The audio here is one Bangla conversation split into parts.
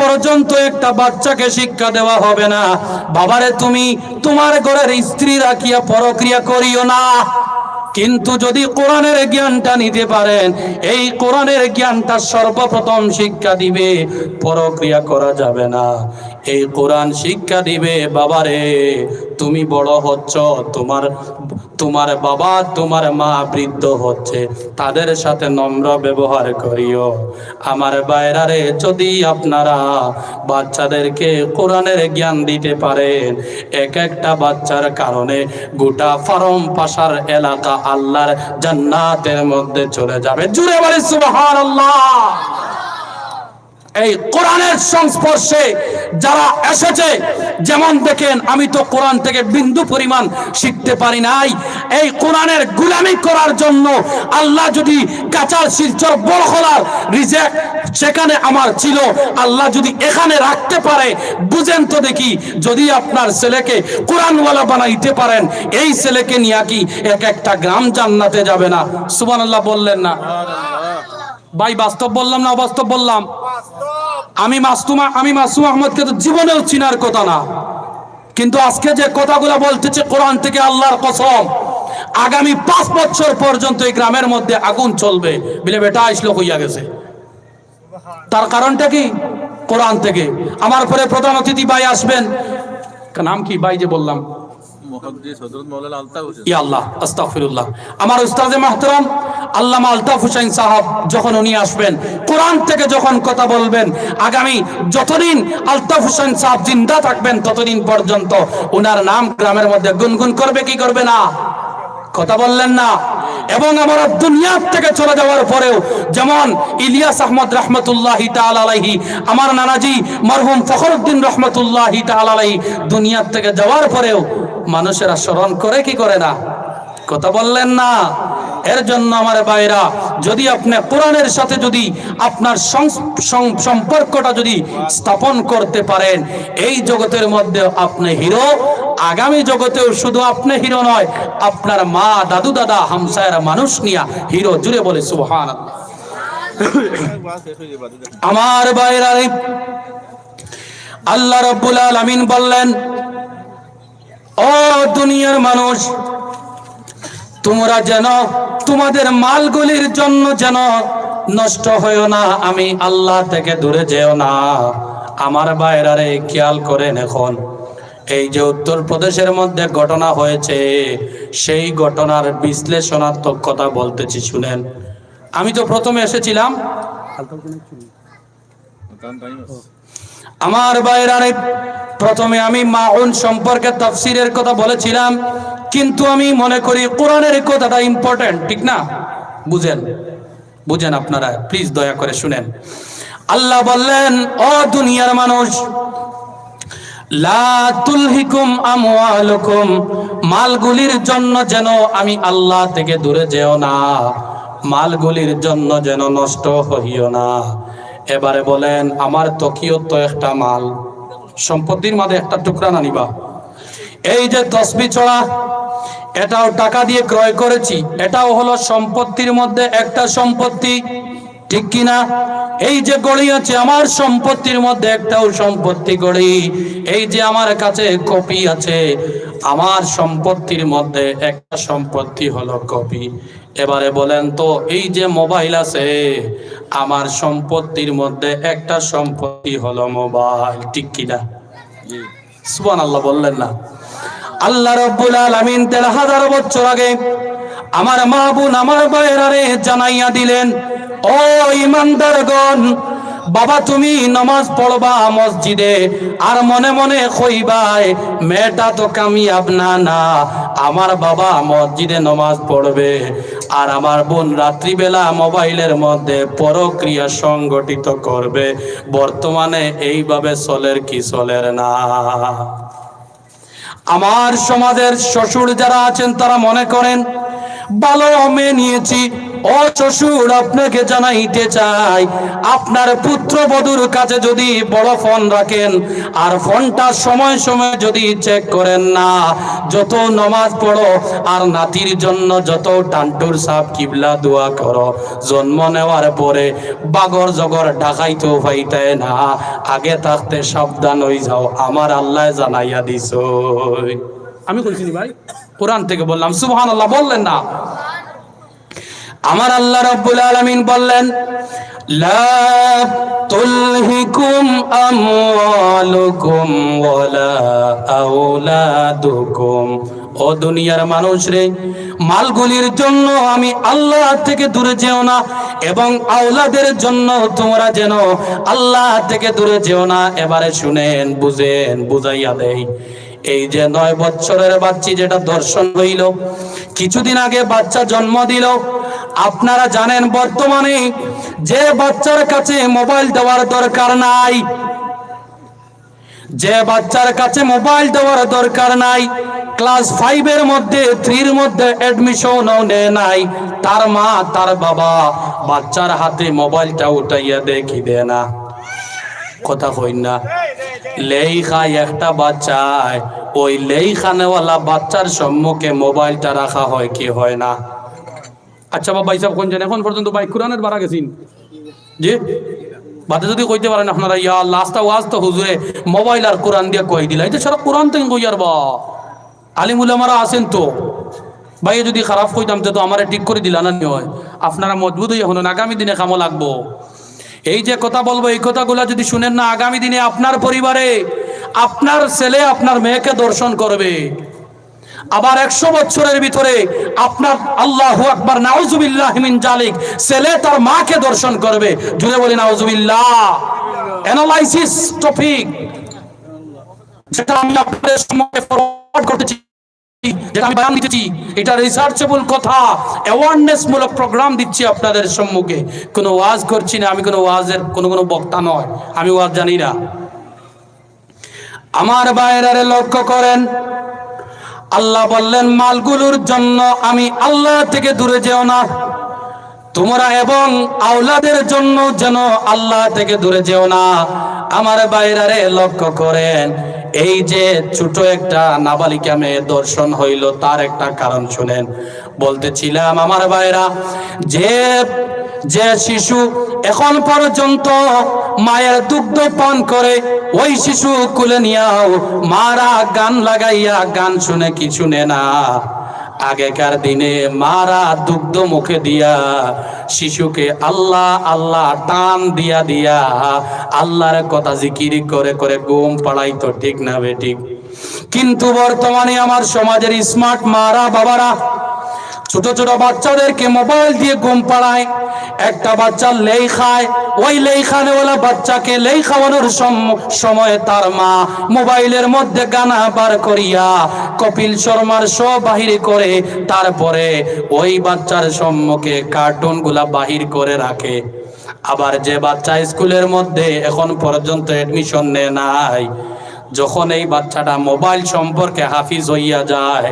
পর্যন্ত একটা বাচ্চাকে শিক্ষা দেওয়া হবে না। বাবারে, তুমি তোমার ঘরের স্ত্রী রাখিয়া পরক্রিয়া করিও না। কিন্তু যদি কোরআনের জ্ঞানটা নিতে পারেন, এই কোরআনের জ্ঞানটা সর্বপ্রথম শিক্ষা দিবে, পরক্রিয়া করা যাবে না। এই কোরআন শিক্ষা দিবে, বাবারে, তুমি বড় হচ্ছ, তোমার তোমার বাবা, তোমার মা বৃদ্ধ হচ্ছে। তাদের সাথে নম্র ব্যবহার করিও। আমার বাইরারে যদি আপনারা বাচ্চাদেরকে কোরআনের জ্ঞান দিতে পারেন, এক একটা বাচ্চার কারণে গোটা ফারম পাশার এলাকা আল্লাহর জান্নাতের মধ্যে চলে যাবে। জুড়ে বলে সুবহানাল্লাহ। এই কোরআনের সংস্পর্শে যারা এসেছে, যেমন দেখেন, আমি তো কোরআন থেকে বিন্দু পরিমাণ শিখতে পারি নাই। এই কোরআনের গুলামি করার জন্য আল্লাহ যদি কাঁচার শিলচর বড় খোলার রিজেক্ট সেখানে আমার ছিল, আল্লাহ যদি এখানে রাখতে পারে, বুঝেন তো দেখি, যদি আপনার ছেলেকে কোরআনওয়ালা বানাইতে পারেন, এই ছেলেকে নিয়ে কি এক একটা গ্রাম জান্নাতে যাবে না? সুবহানাল্লাহ বললেন না। ভাই, বাস্তব বললাম না অবাস্তব বললাম? আমি মাসুমা আমি মাসুম আহমদকে তো জীবনেও চিনার কথা না। কিন্তু আজকে যে কথাগুলো বলতেছে কোরআন থেকে আল্লাহর কসম, আগামী পাঁচ বছর পর্যন্ত এই গ্রামের মধ্যে আগুন চলবে বলে বেটা আসলো হইয়া গেছে। তার কারণটা কি? কোরআন থেকে। আমার পরে প্রধান অতিথি ভাই আসবেন। নাম কি? ভাই যে বললাম। মুহাদ্দিস নাম গ্রামের মধ্যে গুনগুন করবে, কি করবে না? কথা বললেন না। এবং আমরা দুনিয়ার থেকে চলে যাওয়ার পরেও যেমন ইলিয়াস আহমদ রহমতুল্লাহি আলাইহি, আমার নানাজি মরহুম ফখরুদ্দিন রহমতুল্লাহি আলাইহি দুনিয়ার থেকে যাওয়ার পরেও মানুষেরা স্মরণ করে কি করে না? কথা বললেন না। এর জন্য আমার ভাইরা, যদি আপনি কোরআনের সাথে যদি আপনার সম্পর্কটা যদি স্থাপন করতে পারেন, এই জগতের মধ্যে আপনি হিরো। আগামী জগতেও শুধু আপনি হিরো নয়, আপনার মা, দাদু, দাদা, হামসায়ের মানুষ নিয়া হিরো জুড়ে বলে সুহান আমার বাইরা আল্লাহ রব্বুল আলামিন বললেন ও দুনিয়ার মানুষ তোমরা যেন তোমাদের মালগুলির জন্য যেন নষ্ট হয়েও না আমি আল্লাহ থেকে দূরে যেও না। আমার বাইরারে খেয়াল করেন এখন এই যে উত্তর প্রদেশের মধ্যে ঘটনা হয়েছে সেই ঘটনার বিশ্লেষণাত্মক কথা বলতেছি শুনেন। আমি তো প্রথমে এসেছিলাম। আমার বাইরারে প্রথমে আমি মাউন সম্পর্কে তাফসিরের কথা বলেছিলাম, কিন্তু আমি মনে করি কোরআনের কথাটা ইম্পর্টেন্ট ঠিক না? বুঝেন? বুঝেন আপনারা প্লিজ দয়া করে শুনেন। আল্লাহ বললেন, ও দুনিয়ার মানুষ মালগুলির জন্য যেন আমি আল্লাহ থেকে দূরে যেও না, মালগুলির জন্য যেন নষ্ট হইও না। এবারে বলেন, আমার তকিও তো একটা মাল। সম্পত্তির মাঝে একটা টুকরা না নিবা। এই যে তসবি চড়া, এটাও টাকা দিয়ে ক্রয় করেছি। এটাও হলো সম্পত্তির মধ্যে একটা সম্পত্তি। ঠিক কিনা? এই যে গড়ি আছে আমার সম্পত্তির মধ্যে একটাও সম্পত্তি গড়ি। এই যে আমার কাছে কপি আছে আমার সম্পত্তির মধ্যে একটা সম্পত্তি হলো কপি। এবারে বলেন তো এই যে মোবাইল আছে আমার সম্পত্তির মধ্যে একটা সম্পত্তি হলো মোবাইল ঠিক কিনা? জি। সুবহান আল্লাহ বললেন না। আল্লাহ রব্বুল আলামিন তেরো হাজার বছর আগে আমার মা বোন আমার বাইরারে জানাইয়া দিলেন ও ইমানদারগণ, বাবা তুমি নামাজ পড়বা মসজিদে, আর মনে মনে কইবাই মেয়েটা তো কামিয়াব না না। আমার বাবা মসজিদে নামাজ পড়বে, আর আমার বোন রাত্রিবেলা মোবাইলের মধ্যে পরক্রিয়া সংগঠিত করবে। বর্তমানে এইভাবে চলের কি চলের না। আমার সমাজের শ্বশুর যারা আছেন, তারা মনে করেন, ভালো মেয়ে নিয়েছি ও শ্বশুর আপনাকে জানাইতে চাই আপনার পুত্র বধুর কাছে যদি বড় ফোন রাখেন আর ফোনটা সময় সময় যদি চেক করেন না যত নমাজ পড়ো আর নাতির জন্য যত টান্টুর সাপ কিবলা দোয়া করো জন্ম নেওয়ার পরে বাগর জগর ঢাকাইতেও পাইতে না আগে থাকতে সাবধান হয়ে যাও আমার আল্লাহ জানাইয়া দিছ আমি কইছি ভাই? কোরআন থেকে বললাম সুবহান আল্লাহ বললেন না। আমার আল্লাহ রাব্বুল আলামিন বললেন, লা তুলহিকুম আমওয়ালুকুম ওয়ালা আওলাদুকুম। ও দুনিয়ার মানুষ রে, মালগুলির জন্য আমি আল্লাহ থেকে দূরে যেও না এবং আওলাদের জন্য তোমরা যেন আল্লাহ থেকে দূরে যেও না। এবারে শুনেন, বুঝেন, বুঝাইয়া দেই। এই যে নয় বছরের বাচ্চি যেটা দর্শন হইল, কিছুদিন আগে বাচ্চা জন্ম দিল আপনারা জানেন বর্তমানে যে বাচ্চার কাছে মোবাইল দেওয়ার দরকার নাই, যে বাচ্চার কাছে মোবাইল দেওয়ার দরকার নাই, ক্লাস ফাইভের মধ্যে থ্রির মধ্যে এডমিশন নেয় নাই, তার মা, তার বাবা বাচ্চার হাতে মোবাইলটা উঠাইয়া দেখি দেয় না। কথা কই না লেই খায় একটা বাচ্চায়, ওই লেই খানেওয়ালা বাচ্চার সম্মুখে মোবাইলটা রাখা হয় কি হয় না? আচ্ছা বাবা হিসাব কোন জানেন এখন পর্যন্ত বাইক কোরআনের বাড়া গেছিন জি? বাদে যদি কইতে পারেন আপনারা, ইয়া লাস্টটা ওয়াজ তো হুজুরে, মোবাইল আর কোরআন দিয়ে কই দিলা? এটা সারা কোরআন থেকে কই আর বা? আলিমুলামারা আছেন তো। ভাই যদি খারাপ কইতাম তো আমারে ঠিক করে দিলা না হয়? আপনারা মজবুত হইয়া শুনুন আগামী দিনে কামো লাগবো। এই যে কথা বলব, এই কথাগুলা যদি শুনেন না, আগামী দিনে আপনার পরিবারে আপনার ছেলে, আপনার মেয়েকে দর্শন করবে। আবার একশো বছরের ভিতরে আপনার আল্লাহ আকবার, নাউজুবিল্লাহ মিন জালিক, ছেলে তার মাকে দর্শন করবে। জুড়ে বলি, নাউজুবিল্লাহ। অ্যানালাইসিস টপিক যেটা আমি আপনাদের সময় ফরওয়ার্ড করতেছি রিসার্চেবল কথা। প্রোগ্রাম দিচ্ছি আপনাদের সম্মুখে। কোনো ওয়াজ করছি না, আমি কোনো ওয়াজের, কোনো কোনো বক্তা নয়। আমি ওয়াজ জানি না। আমার বাইরে লক্ষ্য করেন আল্লাহ বললেন, মালগুলোর জন্য আমি আল্লাহ থেকে দূরে যেও না। তোমরা এবং আওলাদের জন্য যেন আল্লাহ থেকে দূরে যেও না। আমার বাইরারে লক্ষ্য করেন, এই যে ছোট একটা নাবালিকা মেয়ে দর্শন হইল, তার একটা কারণ শুনেন। বলতেছিলাম, আমার বাইরা যে যে শিশু এখন পর্যন্ত মায়ের দুগ্ধ পান করে ওই শিশু কুলে নিয়াও, মারা গান লাগাইয়া গান শুনে কি শুনে না। আগেকার দিনে মারা দুগ্ধ মুখে দিয়া, শিশুকে আল্লাহ আল্লাহ টান দিয়া দিয়া, আল্লাহর কথা জিকির করে করে ঘুম পাড়াইতো, ঠিক না বে ঠিক? কিন্তু বর্তমানে আমার সমাজের স্মার্ট মারা বাবারা ছোট ছোট বাচ্চাদেরকে মোবাইল দিয়ে ঘুম পাড়ায়। একটা বাচ্চা লেই খায়, ওই লেই খানেওয়ালা বাচ্চাকে লেই খাওয়ানোর সম- সময় তার মা মোবাইলের মধ্যে গানা বার করিয়া কপিল শর্মার শো বাহির করে, তারপরে ওই বাচ্চার সম্মুখে কার্টুনগুলা বাহির করে রাখে। আবার যে বাচ্চা স্কুলের মধ্যে এখন পর্যন্ত এডমিশন নেয় নাই যখন এই বাচ্চাটা মোবাইল সম্পর্কে হাফিজ হইয়া যায়,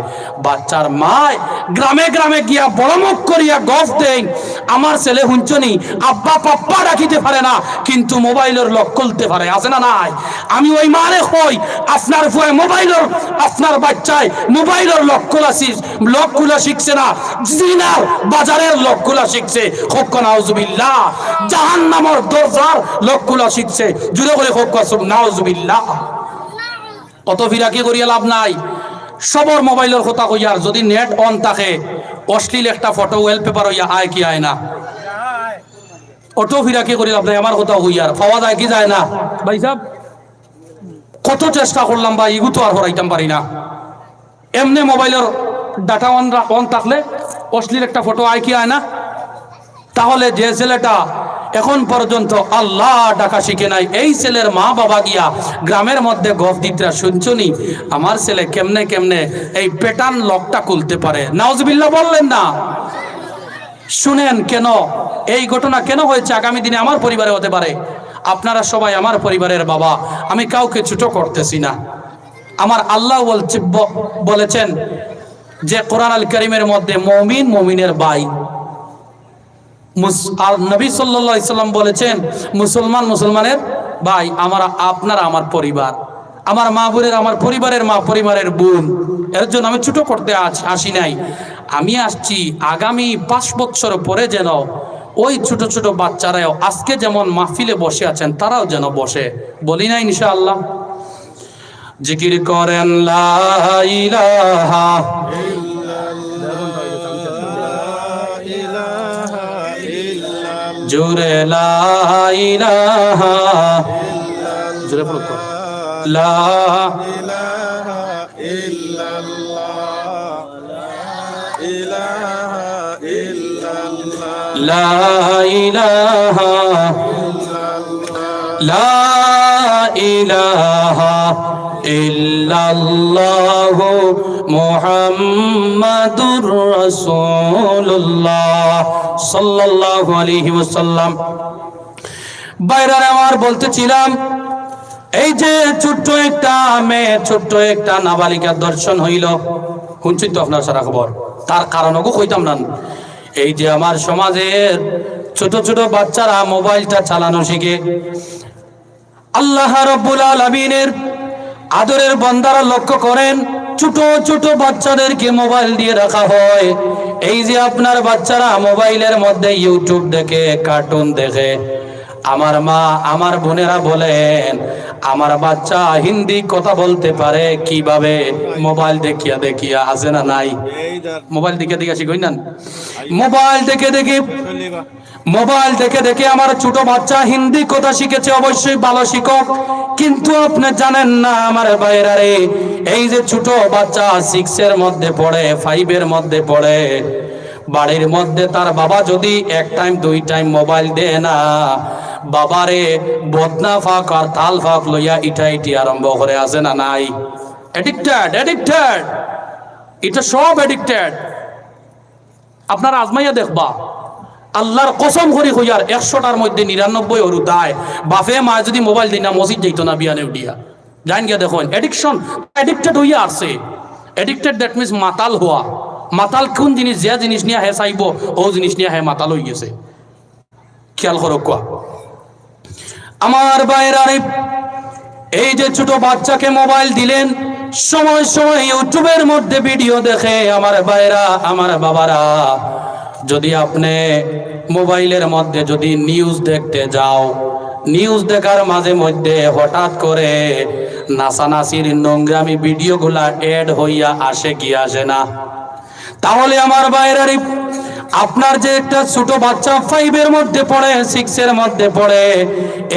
বাচ্চার মায় গ্রামে গ্রামে গিয়া বড় মুখ করিয়া গফ দেন আমার ছেলে হুঞ্চনি আব্বা পাপ্পা রাখিতে পারে না, কিন্তু মোবাইলের লক খুলতে পারে। আছে না নাই? আমি ওই মারে কই আপনার ফুয়ে মোবাইলের, আপনার বাচ্চায় মোবাইলের লক খোলা লক খোলা শিখছে না। জিনার বাজারের লক খোলা শিখছে। হক নাউজুবিল্লাহ। জাহান্নামর দরজার লক খোলা শিখছে। জুড়ে করে হক নাউজুবিল্লাহ। অত ফিরাকি করিয়া লাভ নাই? সবর মোবাইলের কথা কইয়ার যদি নেট অন থাকে অশ্লীল একটা ফটো ওয়েলপেপার হইয়া আয় কি আয় না? অটো ফিরাকি করি লাভ নাই? আমার কথা হইয়ার পাওয়া যায় কি যায় না? ভাই সাহেব কত চেষ্টা করলাম বা ইগু তো আর হরাইতাম পারি না। এমনি মোবাইলের ডাটা অন অন থাকলে অশ্লীল একটা ফটো আয় কি আয় না? তাহলে যে ছেলেটা এখন পর্যন্ত আল্লাহ ডাকা শিখে নাই। এই ছেলের মা বাবা গিয়া গ্রামের মধ্যে গফ দিতরা শুনছনি আমার ছেলে কেমনে কেমনে এই পেটান লকটা খুলতে পারে? নাউজবিল্লাহ বললেন না। শুনেন কেন? এই ঘটনা কেন হয়েছে? আগামী দিনে আমার পরিবারে হতে পারে। আপনারা সবাই আমার পরিবারের বাবা। আমি কাউকে ছোট করতেছি না। আমার আল্লাহ বলছে বলেছেন যে, কোরআন আল করিমের মধ্যে মমিন মমিনের মুস- আর নবী সাল্লাল্লাহু আলাইহি বলেছেন, মুসলমান মুসলমানের ভাই, আমার আপনার আমার পরিবার, আমার মা বোনের আমার পরিবারের মা পরিবারের বোন, এর জন্য আমি ছোট করতে আস- নাই। আমি আসছি আগামী পাঁচ বছর পরে যেন ওই ছোট ছোট বাচ্চারাও আজকে যেমন মাহফিলে বসে আছেন, তারাও যেন বসে। বলি না ইনশাআল্লাহ। জিকির করেন লা জোরে জোরে। লা লা ইলাহা লা ইলাহা ইল্লাল্লাহু মুহাম্মাদুর রাসূলুল্লাহ সাল্লাল্লাহু আলাইহি ওয়াসাল্লাম। বাইরার আমার বলতেছিলাম, এই যে ছোট্ট একটা মেয়ে, ছোট্ট একটা নাবালিকার দর্শন হইল। শুনছেন তো আপনার সারা খবর। তার কারণও কইতাম না। এই যে আমার সমাজের ছোট ছোট বাচ্চারা মোবাইলটা চালানো শিখে, আল্লাহ রব্বুল আলমিনের আদরের বন্দারা লক্ষ্য করেন, ছোট ছোট বাচ্চাদেরকে মোবাইল দিয়ে রাখা হয়। এই যে আপনার বাচ্চারা মোবাইলের মধ্যে ইউটিউব দেখে, কার্টুন দেখে আমার মা আমার বোনেরা বলেন, আমার বাচ্চা হিন্দি কথা বলতে পারে কীভাবে? মোবাইল দেখিয়া দেখিয়া, আছে না নাই? মোবাইল দেখে দেখে শিখই না মোবাইল দেখে দেখে, মোবাইল দেখে দেখে আমার ছোট বাচ্চা হিন্দি কথা শিখেছে, অবশ্যই ভালো শিক্ষক। কিন্তু আপনি জানেন না, আমার বাইরারে এই যে ছোট বাচ্চা সিক্স এর মধ্যে পড়ে ফাইভ এর মধ্যে পড়ে, বাড়ির মধ্যে তার বাবা যদি এক টাইম দুই টাইম মোবাইল দেয় না বাবারে বদনা ফাঁক আর তাল ফাঁক লইয়া ইটা ইটি আরম্ভ করে, আছে না নাই? এডিক্টেড এডিক্টেড এটা সব এডিক্টেড আপনারা আজমাইয়া দেখবা, আল্লাহর কসম করি হইয়ার একশোটার মধ্যে নিরানব্বই ওরু দায়। বাপে, মা যদি মোবাইল দিই না মসজিদ যাইতো না বিয়ানে উঠিয়া। জান গিয়া দেখুন এডিকশন এডিক্টেড হইয়া আসছে। এডিক্টেড দ্যাট মিনস মাতাল হওয়া। মাতাল কোন জিনিস, যে জিনিস নিয়ে হে চাইব, ও জিনিস নিয়ে হে মাতাল হয়ে গেছে। খেয়াল করো কোয়া। আমার বাইরে এই যে ছোট বাচ্চাকে মোবাইল দিলেন, সময় সময় ইউটিউবের মধ্যে ভিডিও দেখে আমার ভাইরা আমার বাবারা, যদি আপনি মোবাইলের মধ্যে যদি নিউজ দেখতে যাও নিউজ দেখার মাঝে মধ্যে হঠাৎ করে নাচানাচির নোংরামি ভিডিওগুলা এড হইয়া আসে কি আসে না? তাহলে আমার বাইরের আপনার যে একটা ছোট বাচ্চা ফাইভের মধ্যে পড়ে সিক্স এর মধ্যে পড়ে,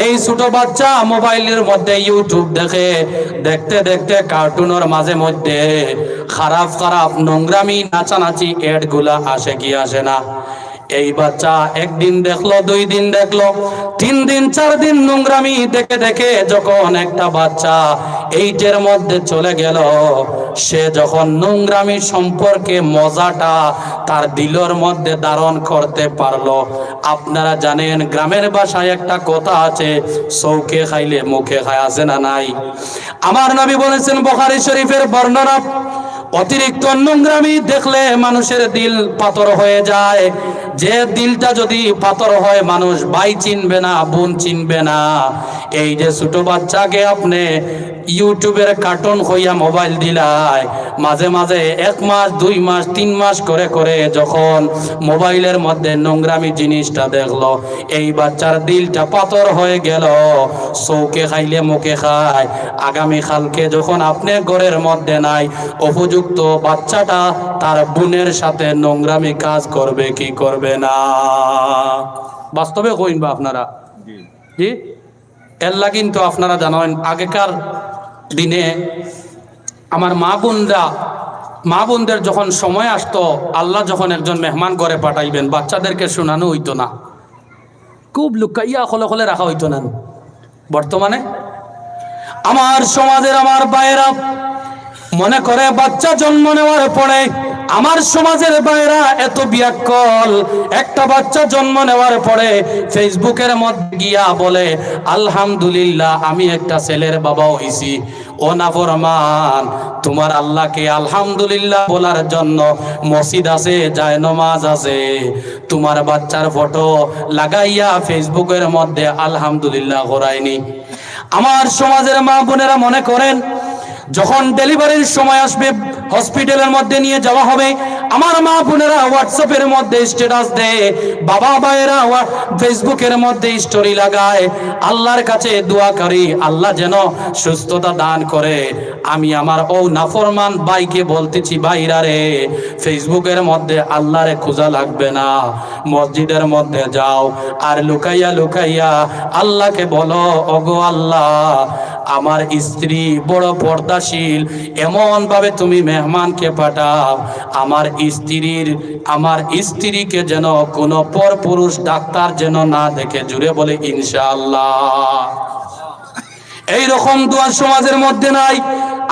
এই ছোট বাচ্চা মোবাইলের মধ্যে ইউটিউব দেখে, দেখতে দেখতে কার্টুনের মাঝে মধ্যে খারাপ খারাপ নোংরামি, নাচানাচি এডগুলা আসে কি আসে না? এই বাচ্চা একদিন দেখল দুই দিন দেখল তিন দিন চার দিন নোংরামি দেখে দেখে যখন একটা বাচ্চা এইটের মধ্যে চলে গেল, সে যখন নোংরামি সম্পর্কে মজাটা তার দিলর মধ্যে ধারণ করতে পারল। আপনারা জানেন, গ্রামের ভাষায় একটা কথা আছে, চৌকে খাইলে মুখে খায়, আছে না নাই? আমার নবী বলেছেন, বখারি শরীফের বর্ণনা অতিরিক্ত নোংরামি দেখলে মানুষের দিল পাথর হয়ে যায়। যে দিলটা যদি পাথর হয়, মানুষ ভাই চিনবে না, বোন চিনবে না। এই যে ছোট বাচ্চাকে আপনি ইউটিউবের কার্টুন হইয়া মোবাইল দিলায় মাঝে মাঝে এক মাস, দুই মাস, তিন মাস করে করে যখন মোবাইলের মধ্যে নোংরামি জিনিসটা দেখল, এই বাচ্চার দিলটা পাথর হয়ে গেল, চৌকে খাইলে মুখে খায়। আগামী কালকে যখন আপনি ঘরের মধ্যে নাই উপযুক্ত বাচ্চাটা তার বোনের সাথে নোংরামি কাজ করবে কি করবে না? বাস্তবে কইন বা আপনারা? জি। এল্লা কিন্তু আপনারা জানেন আগেকার দিনে আমার মা বোনরা মা বোনদের যখন সময় আসতো আল্লাহ যখন একজন মেহমান ঘরে পাঠাইবেন বাচ্চাদেরকে শোনানো হইতো না। খুব লুকাইয়া খলে খলে রাখা হইতো না। বর্তমানে আমার সমাজের আমার বাইরা মনে করে বাচ্চা জন্ম নেওয়ার পরে আমার সমাজের বাইরা এত বিয়াক্কল। একটা বাচ্চা জন্ম নেওয়ার পরে ফেসবুকের মধ্যে গিয়া বলে, আলহামদুলিল্লাহ, আমি একটা ছেলের বাবা হইছি। ও নাফরমান তোমার আল্লাহকে আলহামদুলিল্লাহ বলার জন্য মসজিদ আছে, যায় নমাজ আছে। তোমার বাচ্চার ফটো লাগাইয়া ফেসবুকের মধ্যে আলহামদুলিল্লাহ করায়নি আমার সমাজের মা বোনেরা মনে করেন যখন ডেলিভারির সময় আসবে হসপিটালের মধ্যে নিয়ে যাওয়া হবে আমার মা বোনেরা হোয়াটসঅ্যাপের মধ্যে স্ট্যাটাস দেয়, বাবা ভাইয়েরা ফেসবুকের মধ্যে স্টোরি লাগায়, আল্লাহর কাছে দোয়া করি, আল্লাহ যেন সুস্থতা দান করে। আমি আমার ও নাফরমান ভাইকে বলতেছি, ভাইরা রে ফেসবুকের মধ্যে আল্লাহরে খোঁজা লাগবে না। মসজিদের মধ্যে যাও আর লুকাইয়া লুকাইয়া আল্লাহকে বলো, ওগো আল্লাহ, আমার স্ত্রী বড় পর্দাশীল এমন ভাবে তুমি মেহমানকে পাঠাও। আমার স্ত্রীর, আমার স্ত্রীকে যেন কোনো পর পুরুষ ডাক্তার যেন না দেখে, জুড়ে বলে, ইনশাআল্লাহ। এই রকম দোয়া সমাজের মধ্যে নাই।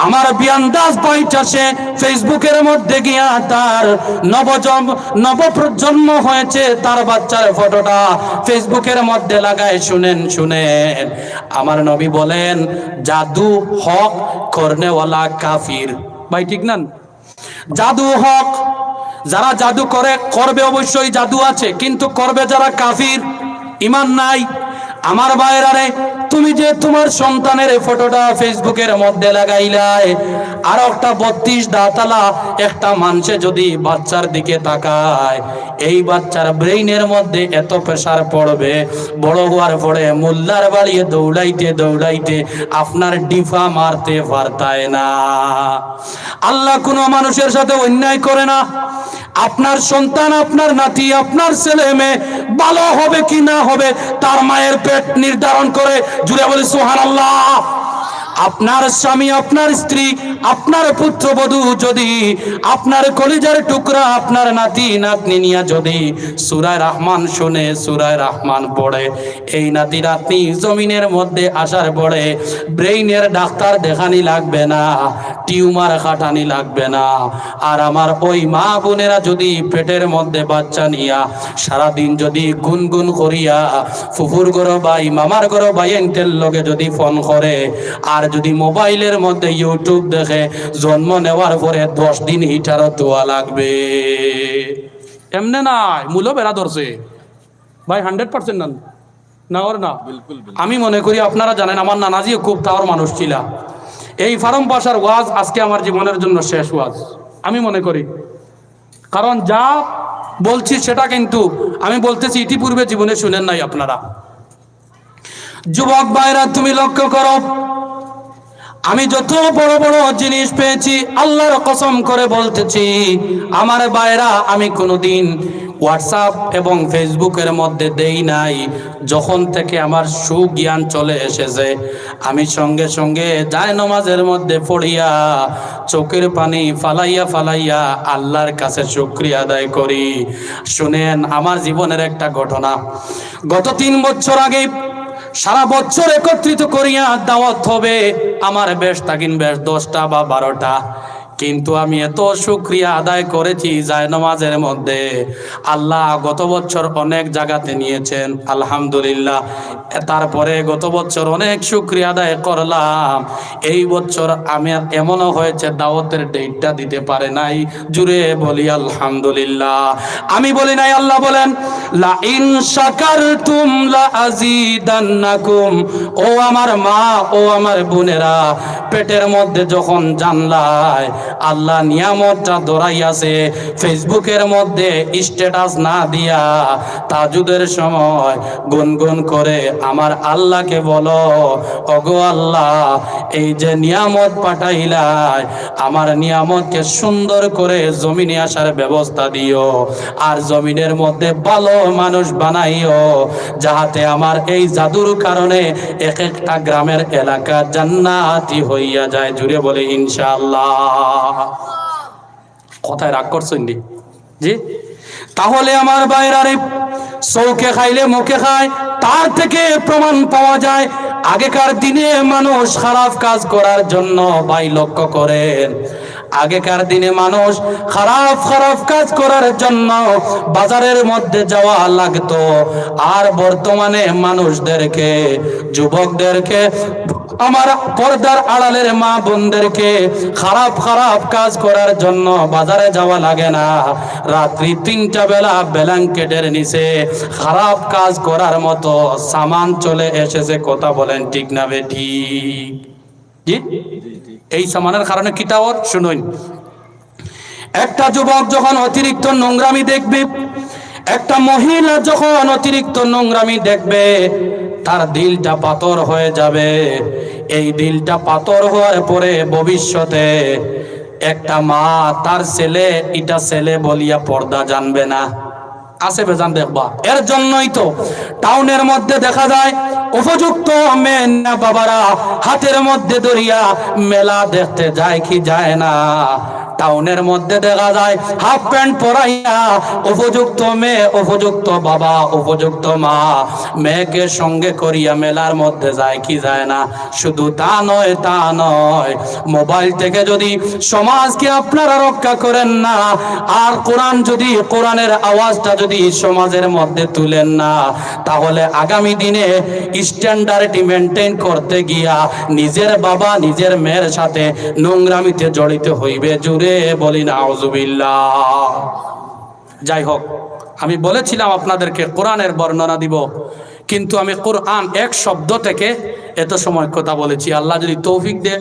আমার বিয়ান্দাজ বাইটাসে ফেসবুকের মধ্যে গিয়া তার নবজম, নবপ্রজন্ম হয়েছে, তার বাচ্চার ফটোটা ফেসবুকের মধ্যে লাগায়, শুনেন শুনেন। আমার নবী বলেন, জাদু হক করনেওয়ালা কাফির। ভাই, ঠিক না? জাদু হক, যারা জাদু করে, করবে অবশ্যই জাদু আছে, কিন্তু করবে যারা কাফির, ইমান নাই, আমার বাইরারে তুমি যে তোমার সন্তানের এই ফটোটা ফেসবুকের মধ্যে লাগাইলাই, আর একটা বত্রিশ দাতালা একটা মানুষে যদি বাচ্চার দিকে তাকায়, এই বাচ্চার ব্রেইনের মধ্যে এত প্রেসার পড়বে, বড় হওয়ার পরে মোল্লার বাড়িয়ে দৌড়াইতে দৌড়াইতে আপনার ডিফা মারতে পারতায় না। আল্লাহ কোনো মানুষের সাথে অন্যায় করে না। আপনার সন্তান, আপনার নাতি, আপনার ছেলে মেয়ে ভালো হবে কি না হবে, তার মায়ের পেট নির্ধারণ করে জুড়ে বলি সোহান আল্লাহ আপনার স্বামী, আপনার স্ত্রী, আপনার পুত্রবধূ যদি, আপনার কলিজার টুকরা, আপনার নাতি, নাতনি নিয়ে যদি সুরায় রহমান শুনে, সুরায় রহমান পড়ে, এই নাতি, নাতনি জমিনের মধ্যে আসার পরে ব্রেইনের ডাক্তার দেখানি লাগবে না, টিউমার খাটানি লাগবে না। আর আমার ওই মা বোনেরা যদি পেটের মধ্যে বাচ্চা নিয়া সারাদিন যদি গুনগুন করিয়া ফুফুর গরো ভাই মামার গরো ভাই এন্টের লগে যদি ফোন করে, আর যদি মোবাইলের মধ্যে ইউটিউব দেখে জন্ম নেওয়ার পরে দশ দিন হিটারও ধোয়া লাগবে। এমনে নাই মূল বেড়া ধরছে। ভাই হান্ড্রেড পার্সেন্ট না না ওর না। আমি মনে করি আপনারা জানেন আমার নানাজি খুব তাওয়ার মানুষ ছিল। এই ফার্ম পাশার ওয়াজ আজকে আমার জীবনের জন্য শেষ ওয়াজ। আমি মনে করি। কারণ যা বলছি সেটা কিন্তু আমি বলতেছি ইতিপূর্বে জীবনে শুনেন নাই আপনারা। যুবক ভাইরা তুমি লক্ষ্য করো আমি যত বড় বড় জিনিস পেয়েছি, আল্লাহর কসম করে বলতেছি, আমার বাইরা আমি কোনোদিন হোয়াটসঅ্যাপ এবং ফেসবুকের মধ্যে দেই নাই। যখন থেকে আমার সুজ্ঞান চলে এসেছে, আমি সঙ্গে সঙ্গে যায় নমাজের মধ্যে পড়িয়া চোখের পানি ফালাইয়া ফালাইয়া আল্লাহর কাছে শুক্রিয়া আদায় করি। শুনেন, আমার জীবনের একটা ঘটনা। গত তিন বছর আগে সারা বছর একত্রিত করিয়া দাওয়াত হবে। আমার বেশ থাকিন বেশ দশটা বা বারোটা। কিন্তু আমি এত শুক্রিয়া আদায় করেছি যায় নমাজের মধ্যে। আল্লাহ গত বছর অনেক জায়গাতে নিয়েছেন, আলহামদুলিল্লাহ। তারপরে গত বছর অনেক শুক্রিয়া আদায় করলাম। এই বছর আমি এমনও হয়েছে, দাওয়াতের ডেটটা দিতে পারে নাই। জুড়ে বলি আলহামদুলিল্লাহ। আমি বলি নাই, আল্লাহ বলেন লা ইন শাকারতুম ও আমার মা, ও আমার বোনেরা, পেটের মধ্যে যখন জানলাই আল্লাহ নিয়ামতটা দৌড়াইয়াছে। ফেসবুকের মধ্যে স্ট্যাটাস না দিয়া তাজুদের সময় গুনগুন করে আমার আল্লাহকে বলো, ওগো আল্লাহ, এই যে নিয়ামত পাঠাইলাই, আমার নিয়ামতকে সুন্দর করে জমিনে আসার ব্যবস্থা দিও আর জমিনের মধ্যে ভালো মানুষ বানাইও, যাহাতে আমার এই জাদুর কারণে এক একটা গ্রামের এলাকা জান্নাতি হইয়া যায়। জুড়ে বলে, ইনশাআল্লাহ। কথায় রাগ করছেন নি? জি? তাহলে আমার বাইরারে চৌকে খাইলে মুখে খায়, তার থেকে প্রমাণ পাওয়া যায়, আগেকার দিনে মানুষ খারাপ কাজ করার জন্য ভাই লক্ষ্য করেন। আগেকার দিনে মানুষ খারাপ খারাপ কাজ করার জন্য বাজারের মধ্যে যাওয়া লাগতো। আর বর্তমানে মানুষদেরকে, যুবকদেরকে আমার পর্দার আড়ালের মা বোনদেরকে খারাপ খারাপ কাজ করার জন্য বাজারে যাওয়া লাগে না। রাত্রি তিনটা বেলা ব্ল্যাঙ্কেটের নিচে খারাপ কাজ করার মতো সামান চলে এসেছে। কথা বলেন ঠিক না বে, ঠিক? এই সামানের কারণে কি টাওয়ার শুনুন। একটা যুবক যখন অতিরিক্ত নোংরামি দেখবে, একটা মহিলা যখন অতিরিক্ত নোংরামি দেখবে তার দিলটা পাথর হয়ে যাবে। এই দিলটা পাথর হওয়ার পরে ভবিষ্যতে একটা মা তার ছেলে, এটা ছেলে বলিয়া পর্দা জানবে না। আছে বেজান দেখবা। এর জন্যই তো টাউনের মধ্যে দেখা যায়, উপযুক্ত মেয়ে বাবারা হাতের মধ্যে দরিয়া মেলা দেখতে যায় কি যায় না। টাউনের মধ্যে দেখা যায় হাফ প্যান্ট পরাইয়া উপযুক্ত মেয়ে, উপযুক্ত বাবা, উপযুক্ত মা, মেয়েকে সঙ্গে করিয়া মেলার মধ্যে যায়, কি যায় না? শুধু তা নয় তা নয়, মোবাইল থেকে যদি সমাজকে আপনারা রক্ষা করেন না, আর কোরআন যদি, কোরআনের আওয়াজটা যদি সমাজের মধ্যে তুলেন না, তাহলে আগামী দিনে স্ট্যান্ডার্ডটি মেনটেন করতে গিয়া নিজের বাবা, নিজের মেয়ের সাথে নোংরামিতে জড়িত হইবে, জুড়ে বলি না যাই হোক আমি বলেছিলাম আপনাদেরকে কোরআনের বর্ণনা দিব। কিন্তু আমি কোরআন এক শব্দ থেকে এত সময় কথা বলেছি। আল্লাহ যদি তৌফিক দে,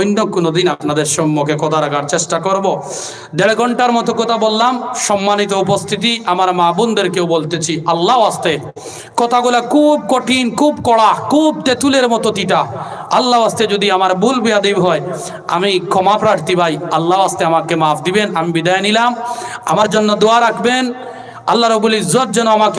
অন্য কোনো দিন আপনাদের সম্মুখে কথা রাখার চেষ্টা করব। দেড় ঘণ্টার মতো কথা বললাম, সম্মানিত উপস্থিতি আমার মা বোনদেরকেও বলতেছি, আল্লাহ আসতে। কথাগুলা খুব কঠিন, খুব কড়া, খুব তেঁতুলের মতো তিতা। আল্লাহ আসতে যদি আমার ভুল বেয়াদিব হয়, আমি ক্ষমা প্রার্থী ভাই, আল্লাহ আসতে আমাকে মাফ দিবেন, আমি বিদায় নিলাম। আমার জন্য দোয়া রাখবেন। আল্লাহ রবুল ইজ্জত যেন আমাকে